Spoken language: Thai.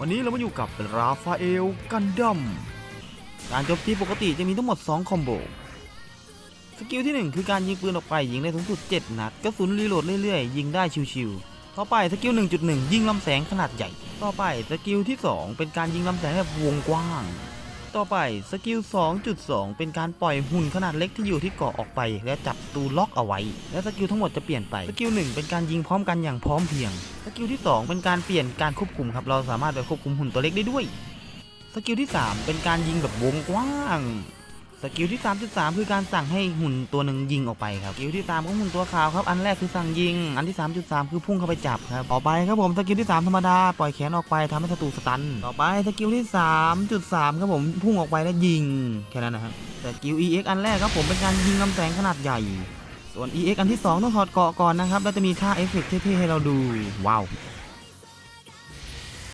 วันนี้เรามาอยู่กับราฟาเอลกันดัมการโจมตีปกติจะมีทั้งหมด 2 คอมโบ สกิลที่ 1 คือการยิงปืนออกไปยิงได้สูงสุด 7 นัดกระสุนรีโหลดเรื่อยๆ ยิงได้ชิวๆ ต่อไปสกิล 1.1 ยิงลำแสงขนาดใหญ่ ต่อไปสกิลที่ 2 เป็นการยิงลำแสงแบบวงกว้าง ต่อไปสกิล 2.2 เป็นการปล่อยหุ่นขนาดเล็กที่อยู่ที่เกาะออกไป และจับตูล็อกเอาไว้ และสกิลทั้งหมดจะเปลี่ยนไป สกิล 1 เป็นการยิงพร้อมกันอย่างพร้อมเพรียง สกิลที่ 2 เป็นการเปลี่ยนการควบคุมครับ เราสามารถไปควบคุมหุ่นตัวเล็กได้ด้วย สกิลที่ 3 เป็นการยิงแบบวงกว้าง สกิลที่ 3.3 คือการสั่งให้หุ่นตัวหนึ่งยิงออกไปครับสกิลที่3ของหุ่นตัวขาวครับ อันแรกคือสั่งยิง อันที่ 3.3 คือพุ่งเข้าไปจับครับ ต่อไปครับผมสกิลที่ 3 ธรรมดา ปล่อยแขนออกไปทำให้ศัตรูสตัน ต่อไปสกิลที่ 3.3 ครับผมพุ่งออกไปแล้วยิงแค่นั้นนะครับสกิล EX อันแรกครับผมเป็นการยิงลำแสงขนาดใหญ่ ส่วน EX อันที่ 2 ต้องถอดเกราะก่อนนะครับแล้วจะมีท่าเอฟเฟกต์เท่ๆให้เราดูว้าว